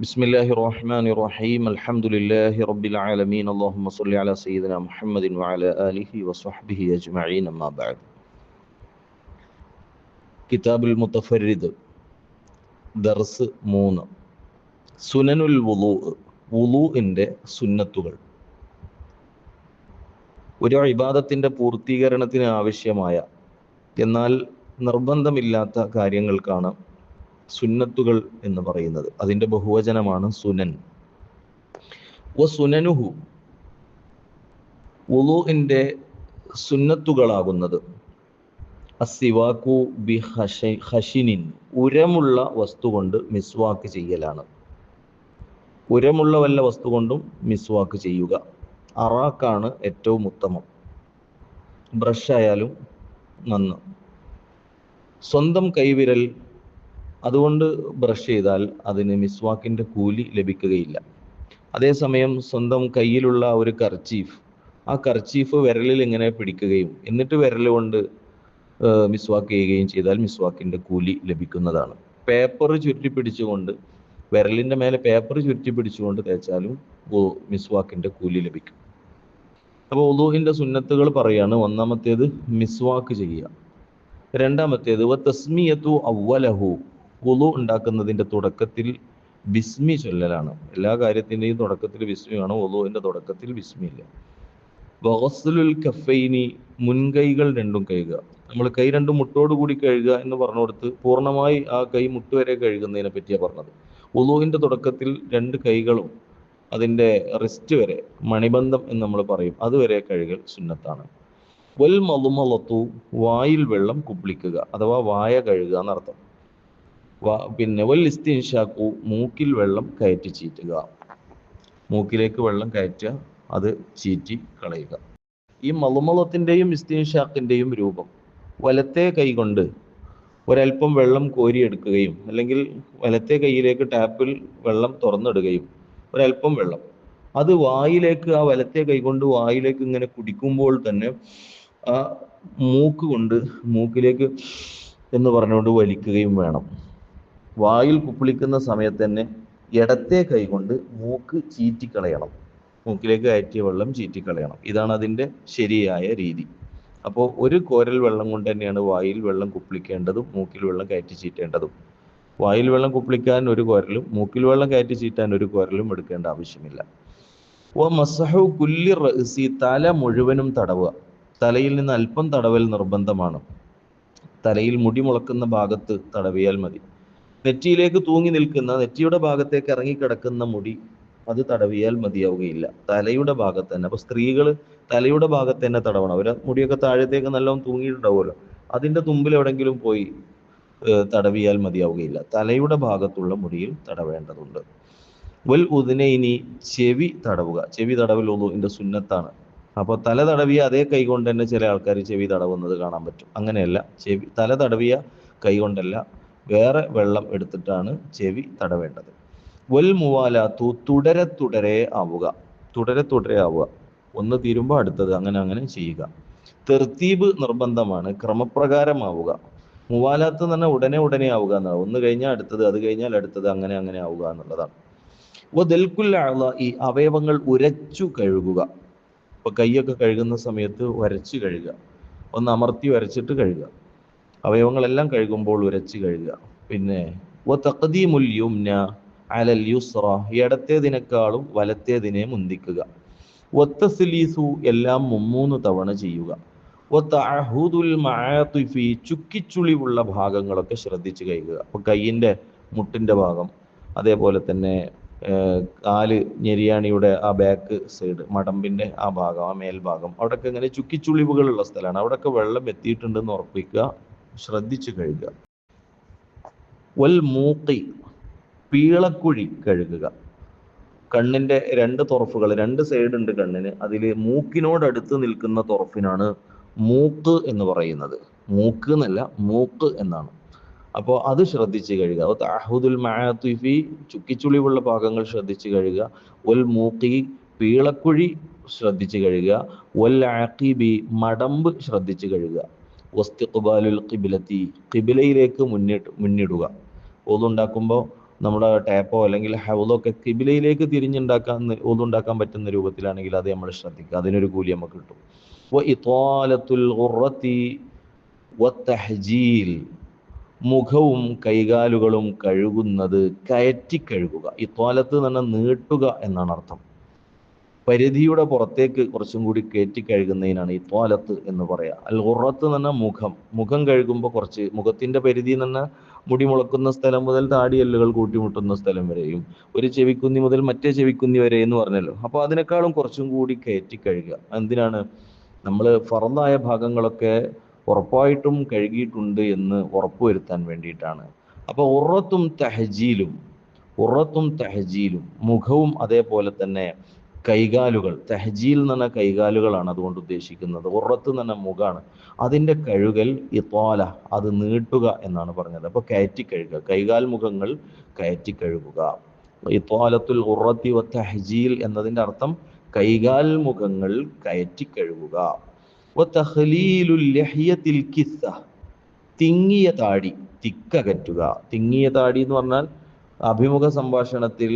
بسم الله الرحمن الرحيم الحمد لله رب العالمين اللهم صل على سيدنا محمد وعلى آله وصحبه أجمعين أما بعد كتاب المتفرد ദർസ് മൂന്ന് സുനനുൽ വുളു വുളുവിൻ്റെ സുന്നത്തുകൾ ഒരു ഇബാദത്തിൻ്റെ പൂർത്തീകരണത്തിന് ആവശ്യമായ എന്നാൽ നിർബന്ധമില്ലാത്ത കാര്യങ്ങൾക്കാണ് സുന്നത്തുകൾ എന്ന് പറയുന്നത്. അതിന്റെ ബഹുവചനമാണ് സുനൻ. വ സുനനുഹു വുളുവിന്റെ സുന്നത്തുകളാകുന്നത്. അസിവാക്കു ബി ഹഷ ഹഷിനിൻ ഉരമുള്ള വസ്തു കൊണ്ട് മിസ്വാക്ക് ചെയ്യലാണ്. ഉരമുള്ള വല്ല വസ്തു കൊണ്ടും മിസ്വാക്ക് ചെയ്യുക. അറാക്കാണ് ഏറ്റവും ഉത്തമം. ബ്രഷ് ആയാലും നന്ന്. സ്വന്തം കൈവിരൽ അതുകൊണ്ട് ബ്രഷ് ചെയ്താൽ അതിന് മിസ്വാക്കിന്റെ കൂലി ലഭിക്കുകയില്ല. അതേസമയം സ്വന്തം കയ്യിലുള്ള ഒരു കർച്ചീഫ് ആ കർച്ചീഫ് വിരലിൽ ഇങ്ങനെ പിടിക്കുകയും എന്നിട്ട് വിരൽ കൊണ്ട് മിസ്വാക്ക് ചെയ്യുകയും ചെയ്താൽ മിസ്വാക്കിന്റെ കൂലി ലഭിക്കുന്നതാണ്. പേപ്പർ ചുരുട്ടി പിടിച്ചുകൊണ്ട് വിരലിന്റെ മേലെ പേപ്പർ ചുരുട്ടി പിടിച്ചുകൊണ്ട് തേച്ചാലും മിസ്വാക്കിന്റെ കൂലി ലഭിക്കും. അപ്പോൾ ഉദൂഹിന്റെ സുന്നത്തുകൾ പറയാണ് ഒന്നാമത്തേത് മിസ്വാക്ക് ചെയ്യുക. രണ്ടാമത്തേത് വ തസ്മിയത്തു അവലഹു ഉളു ഉണ്ടാക്കുന്നതിന്റെ തുടക്കത്തിൽ ബിസ്മി ചൊല്ലലാണ്. എല്ലാ കാര്യത്തിന്റെയും തുടക്കത്തിൽ ബിസ്മിയാണ് ഒലുവിന്റെ തുടക്കത്തിൽ ബിസ്മി ഇല്ല വഹസ്ലുൽ കഫൈനി മുൻകൈകൾ രണ്ടും കഴുകുക. നമ്മൾ കൈ രണ്ടും മുട്ടോട് കൂടി കഴുകുക എന്ന് പറഞ്ഞു കൊടുത്ത് പൂർണമായി ആ കൈ മുട്ടുവരെ കഴുകുന്നതിനെ പറ്റിയാണ് പറഞ്ഞത്. ഉലുവിന്റെ തുടക്കത്തിൽ രണ്ട് കൈകളും അതിന്റെ റിസ്റ്റ് വരെ മണിബന്ധം എന്ന് നമ്മൾ പറയും അതുവരെ കഴുകൽ സുന്നത്താണ്. വൽ മതുമലത്തു വായിൽ വെള്ളം കുപ്പിളിക്കുക അഥവാ വായ കഴുകുക എന്നർത്ഥം. പിന്നെ ഇസ്തിൻഷാക്കു മൂക്കിൽ വെള്ളം കയറ്റി ചീറ്റുക. മൂക്കിലേക്ക് വെള്ളം കയറ്റുക അത് ചീറ്റി കളയുക. ഈ മളുമളത്തിന്റെയും ഇസ്തിൻഷാക്കിന്റെയും രൂപം വലത്തെ കൈകൊണ്ട് ഒരൽപ്പം വെള്ളം കോരിയെടുക്കുകയും അല്ലെങ്കിൽ വലത്തെ കൈയിലേക്ക് ടാപ്പിൽ വെള്ളം തുറന്നിടുകയും ഒരൽപ്പം വെള്ളം. അത് വായിലേക്ക് ആ വലത്തെ കൈകൊണ്ട് വായിലേക്ക് ഇങ്ങനെ കുടിക്കുമ്പോൾ തന്നെ ആ മൂക്ക് കൊണ്ട് മൂക്കിലേക്ക് എന്ന് പറഞ്ഞുകൊണ്ട് വലിക്കുകയും വേണം. വായിൽ കുപ്പിളിക്കുന്ന സമയത്ത് തന്നെ ഇടത്തെ കൈകൊണ്ട് മൂക്ക് ചീറ്റിക്കളയണം. മൂക്കിലേക്ക് കയറ്റിയ വെള്ളം ചീറ്റിക്കളയണം. ഇതാണ് അതിന്റെ ശരിയായ രീതി. അപ്പോൾ ഒരു കോരൽ വെള്ളം കൊണ്ട് തന്നെയാണ് വായിൽ വെള്ളം കുപ്പിളിക്കേണ്ടതും മൂക്കിൽ വെള്ളം കയറ്റി ചീറ്റേണ്ടതും. വായിൽ വെള്ളം കുപ്പിളിക്കാൻ ഒരു കോരലും മൂക്കിൽ വെള്ളം കയറ്റി ചീറ്റാൻ ഒരു കോരലും എടുക്കേണ്ട ആവശ്യമില്ല. ഓ മസഹു കുല്ലി റസി തല മുഴുവനും തടവുക. തലയിൽ നിന്ന് അല്പം തടവൽ നിർബന്ധമാണ്. തലയിൽ മുടി മുളക്കുന്ന ഭാഗത്ത് തടവിയാൽ മതി. നെറ്റിയിലേക്ക് തൂങ്ങി നിൽക്കുന്ന നെറ്റിയുടെ ഭാഗത്തേക്ക് ഇറങ്ങിക്കിടക്കുന്ന മുടി അത് തടവിയാൽ മതിയാവുകയില്ല. തലയുടെ ഭാഗത്ത് തന്നെ. അപ്പൊ സ്ത്രീകൾ തലയുടെ ഭാഗത്ത് തന്നെ തടവണം. അവരെ മുടിയൊക്കെ താഴത്തേക്ക് നല്ലോണം തൂങ്ങിയിട്ടുണ്ടാവുമല്ലോ. അതിന്റെ തുമ്പിൽ എവിടെങ്കിലും പോയി തടവിയാൽ മതിയാവുകയില്ല. തലയുടെ ഭാഗത്തുള്ള മുടിയിൽ തടവേണ്ടതുണ്ട്. വൽ ഇനി ചെവി തടവുക. ചെവി തടവൽ ഉദുവിന്റെ സുന്നത്താണ്. അപ്പോൾ തല തടവിയ അതേ കൈകൊണ്ട് തന്നെ ചില ആൾക്കാർ ചെവി തടവുന്നത് കാണാൻ പറ്റും. അങ്ങനെയല്ല. ചെവി തല തടവിയ കൈ കൊണ്ടല്ല വേറെ വെള്ളം എടുത്തിട്ടാണ് ചെവി തടവേണ്ടത്. വൽ മുവാലാത്തു തുടരെ തുടരെ ആവുക. തുടരെ തുടരെ ആവുക. ഒന്ന് തീരുമ്പോൾ അടുത്തത്. അങ്ങനെ അങ്ങനെ ചെയ്യുക. തെർത്തീബ് നിർബന്ധമാണ്. ക്രമപ്രകാരമാവുക. മുവാലാത്ത് പറഞ്ഞാൽ ഉടനെ ഉടനെ ആവുക എന്നാണ്. ഒന്ന് കഴിഞ്ഞാൽ അടുത്തത് അത് കഴിഞ്ഞാൽ അടുത്തത് അങ്ങനെ അങ്ങനെ ആവുക എന്നുള്ളതാണ്. ദൽക്കുല്ലാള ഈ അവയവങ്ങൾ ഉരച്ചു കഴുകുക. ഇപ്പൊ കൈയൊക്കെ കഴുകുന്ന സമയത്ത് ഉരച്ച് കഴുകുക. ഒന്ന് അമർത്തി ഉരച്ചിട്ട് കഴുകുക. അവയവങ്ങളെല്ലാം കഴുകുമ്പോൾ ഉരച്ച് കഴുകുക. പിന്നെ യുംന അലൽ യുസ്ര ഇടത്തേതിനേക്കാളും വലത്തേതിനെ മുന്തിക്കുക ഒത്തസിലീസു എല്ലാം മുമ്മൂന്ന് തവണ ചെയ്യുക. ഒത്തഅഹുദുൽ ചുക്കിച്ചുളിവുള്ള ഭാഗങ്ങളൊക്കെ ശ്രദ്ധിച്ച് കഴുകുക. അപ്പൊ കൈയിന്റെ മുട്ടിന്റെ ഭാഗം അതേപോലെ തന്നെ കാൽ ഞെരിയാണിയുടെ ആ ബാക്ക് സൈഡ് മടമ്പിന്റെ ആ ഭാഗം ആ മേൽഭാഗം അവിടെയൊക്കെ ഇങ്ങനെ ചുക്കിച്ചുളിവുകളുള്ള സ്ഥലമാണ്. അവിടെയൊക്കെ വെള്ളം എത്തിയിട്ടുണ്ടെന്ന് ഉറപ്പിക്കുക. ശ്രദ്ധിച്ചു കഴുകുക. വൽ മൂക്കി പീളക്കുഴി കഴുകുക. കണ്ണിന്റെ രണ്ട് തുറഫുകൾ രണ്ട് സൈഡ് ഉണ്ട് കണ്ണിന്. അതിൽ മൂക്കിനോടടുത്ത് നിൽക്കുന്ന തുറഫിനാണ് മൂക്ക് എന്ന് പറയുന്നത്. മൂക്ക് എന്നല്ല മൂക്ക് എന്നാണ്. അപ്പോൾ അത് ശ്രദ്ധിച്ച് കഴുകുക. താഹുദുൽ മാഹത്തുഫി ചുക്കിച്ചുളിവുള്ള ഭാഗങ്ങൾ ശ്രദ്ധിച്ച് കഴുകുക. ഒൽ മൂക്കി പീളക്കുഴി ശ്രദ്ധിച്ച് കഴുകുക. ഒൽ ആക്കിബി മടമ്പ് ശ്രദ്ധിച്ച് കഴുകുക. വസ്തിഖ്ബാലുൽ കിബിലത്തി കിബിലയിലേക്ക് മുന്നിട്ട് മുന്നിടുക. ഓതുണ്ടാക്കുമ്പോൾ നമ്മുടെ ടാപ്പോ അല്ലെങ്കിൽ ഹൗലോ ഒക്കെ കിബിലയിലേക്ക് തിരിഞ്ഞുണ്ടാക്കാൻ ഓതുണ്ടാക്കാൻ പറ്റുന്ന രൂപത്തിലാണെങ്കിൽ അത് നമ്മൾ ശ്രദ്ധിക്കുക. അതിനൊരു കൂലി നമുക്ക് കിട്ടും. മുഖവും കൈകാലുകളും കഴുകുന്നത് കയറ്റി കഴുകുക. ഇത്വാലത്ത് തന്നെ നീട്ടുക എന്നാണ് അർത്ഥം. പരിധിയുടെ പുറത്തേക്ക് കുറച്ചും കൂടി കയറ്റി കഴുകുന്നതിനാണ് ഈ തോലത്ത് എന്ന് പറയാ. അൽ ഉറത്ത് തന്നെ മുഖം. മുഖം കഴുകുമ്പോൾ കുറച്ച് മുഖത്തിന്റെ പരിധി തന്നെ മുടി മുളക്കുന്ന സ്ഥലം മുതൽ താടിയല്ലുകൾ കൂട്ടിമുട്ടുന്ന സ്ഥലം വരെയും ഒരു ചെവിക്കുന്നി മുതൽ മറ്റേ ചെവിക്കുന്നി വരെ എന്ന് പറഞ്ഞല്ലോ. അപ്പോൾ അതിനേക്കാളും കുറച്ചും കൂടി കയറ്റി കഴുകുക. എന്തിനാണ്? നമ്മൾ ഫറന്നായ ഭാഗങ്ങളൊക്കെ ഉറപ്പായിട്ടും കഴുകിയിട്ടുണ്ട് എന്ന് ഉറപ്പുവരുത്താൻ വേണ്ടിയിട്ടാണ്. അപ്പോൾ ഉറത്തും തഹജീലും ഉറത്തും തഹജീലും മുഖവും അതേപോലെ തന്നെ കൈകാലുകൾ തെഹജീൽ എന്ന് പറഞ്ഞ കൈകാലുകളാണ് അതുകൊണ്ട് ഉദ്ദേശിക്കുന്നത്. ഉറത്ത് എന്ന് പറഞ്ഞ മുഖാണ്. അതിന്റെ കഴുകൽ ഇത്തോല അത് നീട്ടുക എന്നാണ് പറഞ്ഞത്. അപ്പോൾ കയറ്റി കഴുകുക. കൈകാൽ മുഖങ്ങൾ കയറ്റി കഴുകുക. ഇത്വാലത്തുൽ ഉറത്തി വ തെഹജീൽ എന്നതിന്റെ അർത്ഥം കൈകാൽ മുഖങ്ങൾ കയറ്റി കഴുകുക. തിങ്ങിയ താടി തിക്കകറ്റുക. തിങ്ങിയ താടി എന്ന് പറഞ്ഞാൽ അഭിമുഖ സംഭാഷണത്തിൽ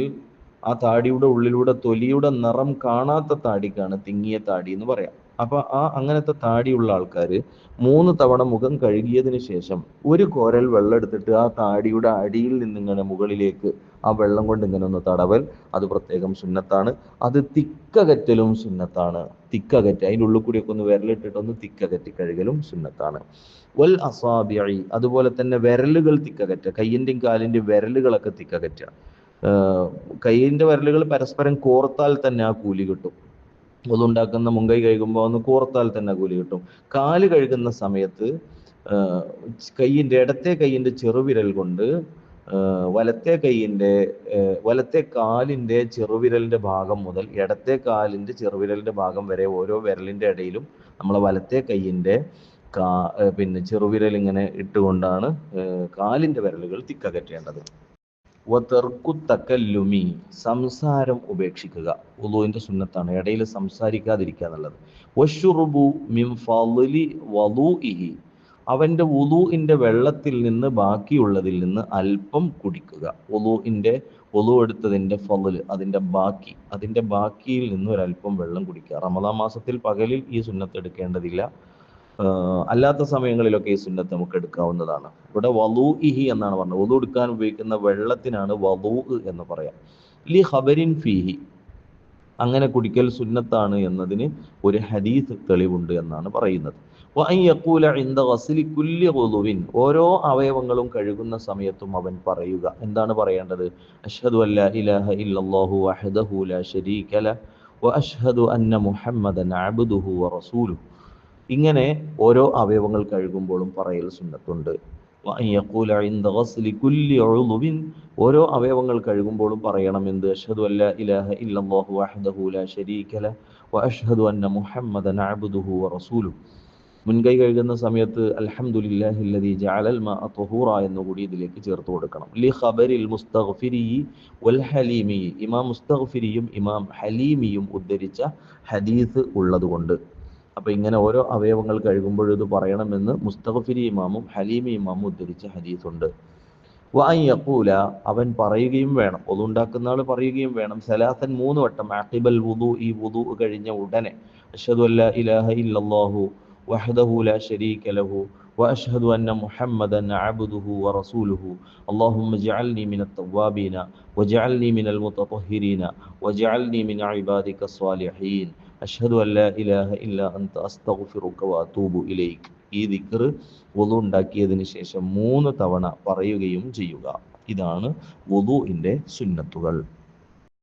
ആ താടിയുടെ ഉള്ളിലൂടെ തൊലിയുടെ നിറം കാണാത്ത താടിക്കാണ് തിങ്ങിയ താടി എന്ന് പറയാം. അപ്പൊ ആ അങ്ങനത്തെ താടിയുള്ള ആൾക്കാർ മൂന്ന് തവണ മുഖം കഴുകിയതിന് ശേഷം ഒരു കോരൽ വെള്ളം എടുത്തിട്ട് ആ താടിയുടെ അടിയിൽ നിന്നിങ്ങനെ മുകളിലേക്ക് ആ വെള്ളം കൊണ്ട് ഇങ്ങനെ ഒന്ന് തടവൽ. അത് പ്രത്യേകം സുന്നത്താണ്. അത് തിക്കകറ്റലും സുന്നത്താണ്. തിക്കകറ്റ് അതിന്റെ ഉള്ളിൽ കൂടിയൊക്കെ ഒന്ന് വിരലിട്ടിട്ട് ഒന്ന് തിക്കകറ്റി കഴുകലും സുന്നത്താണ്. വൽ അസാബിയായി അതുപോലെ തന്നെ വിരലുകൾ തിക്കകറ്റ കയ്യിന്റെയും കാലിന്റെയും വിരലുകളൊക്കെ തിക്കകറ്റ കൈയിന്റെ വിരലുകൾ പരസ്പരം കോർത്താൽ തന്നെ ആ കൂലി കിട്ടും. അതുണ്ടാക്കുന്ന മുങ്കൈ കഴുകുമ്പോൾ ഒന്ന് കോർത്താൽ തന്നെ കൂലി കിട്ടും. കാൽ കഴുകുന്ന സമയത്ത് കൈയിന്റെ ഇടത്തെ കൈയിന്റെ ചെറുവിരൽ കൊണ്ട് വലത്തെ കൈയിന്റെ വലത്തെ കാലിന്റെ ചെറുവിരലിന്റെ ഭാഗം മുതൽ ഇടത്തെ കാലിന്റെ ചെറുവിരലിന്റെ ഭാഗം വരെ ഓരോ വിരലിന്റെ ഇടയിലും നമ്മളെ വലത്തെ കൈയിന്റെ കാ പിന്നെ ചെറുവിരൽ ഇങ്ങനെ ഇട്ടുകൊണ്ടാണ് കാലിന്റെ വിരലുകൾ തിക്കകറ്റേണ്ടത്. തക്കല്ലുമി സംസാരം ഉപേക്ഷിക്കുക. ഉദുവിന്റെ സുന്നത്താണ്. ഇടയിൽ സംസാരിക്കാതിരിക്കുക എന്നുള്ളത്. വഷുറുബു മിം ഫലി വലു ഇഹി അവന്റെ ഉളുവിന്റെ വെള്ളത്തിൽ നിന്ന് ബാക്കിയുള്ളതിൽ നിന്ന് അല്പം കുടിക്കുക. ഉലുവിന്റെ ഒലു എടുത്തതിന്റെ ഫളൽ അതിന്റെ ബാക്കി. അതിന്റെ ബാക്കിയിൽ നിന്ന് ഒരല്പം വെള്ളം കുടിക്കുക. റമദാ മാസത്തിൽ പകലിൽ ഈ സുന്നത്ത് എടുക്കേണ്ടതില്ല. അല്ലാത്ത സമയങ്ങളിലൊക്കെ ഈ സുന്നത്ത് നമുക്ക് എടുക്കാവുന്നതാണ്. ഇവിടെ വലൂ ഇഹി എന്നാണ് പറഞ്ഞത്. വലു എടുക്കാൻ ഉപയോഗിക്കുന്ന വെള്ളത്തിനാണ് വലൂ എന്ന് പറയാം. ലി ഹബരിൻ ഫീഹി. അങ്ങനെ കുടിക്കൽ സുന്നത്താണ് എന്നതിന് ഒരു ഹദീസ് തെളിവുണ്ട് എന്നാണ് പറയുന്നത്. ഓരോ അവയവങ്ങളും കഴുകുന്ന സമയത്തും അവൻ പറയുക. എന്താണ് പറയേണ്ടത്? അഷ്ഹദു അല്ലാ ഇലാഹ ഇല്ലല്ലാഹു വഹദഹു ലാ ശരീക വഅഷ്ഹദു അന്ന മുഹമ്മദൻ ഇങ്ങനെ ഓരോ അവയവങ്ങൾ കഴുകുമ്പോഴും പറയൽ സുന്നത്തുണ്ട്. ഓരോ അവയവങ്ങൾ കഴുകുമ്പോഴും പറയണം എന്ത്? അഷ്ഹദു അല്ല ഇല്ലല്ലാഹു ലാ ശരീക ല വ അഷ്ഹദു അന്ന അബ്ദുഹു വറസൂലുഹു മുൻകൈ കഴുകുന്ന സമയത്ത് അൽഹംദുലില്ലാഹി അല്ലദീ ജഅലൽ മാ എന്ന് കൂടി ഇതിലേക്ക് ചേർത്ത് കൊടുക്കണം. ലി ഖബരിൽ മുസ്തഗ്ഫിരി വൽ ഹലീമി. ഇമാം മുസ്തഗ്ഫിരിയും ഇമാം ഹലീമിയും ഉദ്ധരിച്ച ഹദീസ് ഉള്ളതുകൊണ്ട്. അപ്പൊ ഇങ്ങനെ ഓരോ അവയവങ്ങൾ കഴുകുമ്പോഴും ഇത് പറയണമെന്ന് മുസ്തഫിരി ഇമാമും ഹലീമി ഇമാമും ഉദ്ധരിച്ച ഹദീസുണ്ട് യഖൂല അവൻ പറയുകയും വേണം ഒതുണ്ടാക്കുന്ന ആൾ പറയുകയും വേണം സലാസൻ മൂന്ന് വട്ടം ആഖിബൽ വുദു ഈ വുദു കഴിഞ്ഞ ഉടനെ അഷ്ഹദു അല്ല ഇലാഹ ഇല്ലല്ലാഹു വഹദഹു ലാ ശരീക ലഹു وأشهد أن محمدا عبده ورسوله اللهم اجعلني من التوابين واجعلني من المتطهرين واجعلني من عبادك الصالحين അഷ്ഹദു അല്ലാ ഇലാഹ ഇല്ല അന്ത അസ്തഗ്ഫിറുക വഅതൂബു ഇലൈക്. ഈ ദിക്ർ വുളു ഉണ്ടാക്കിയതിന് ശേഷം മൂന്ന് തവണ പറയുകയും ചെയ്യുക. ഇതാണ് വുളുഇന്റെ സുന്നത്തുകൾ.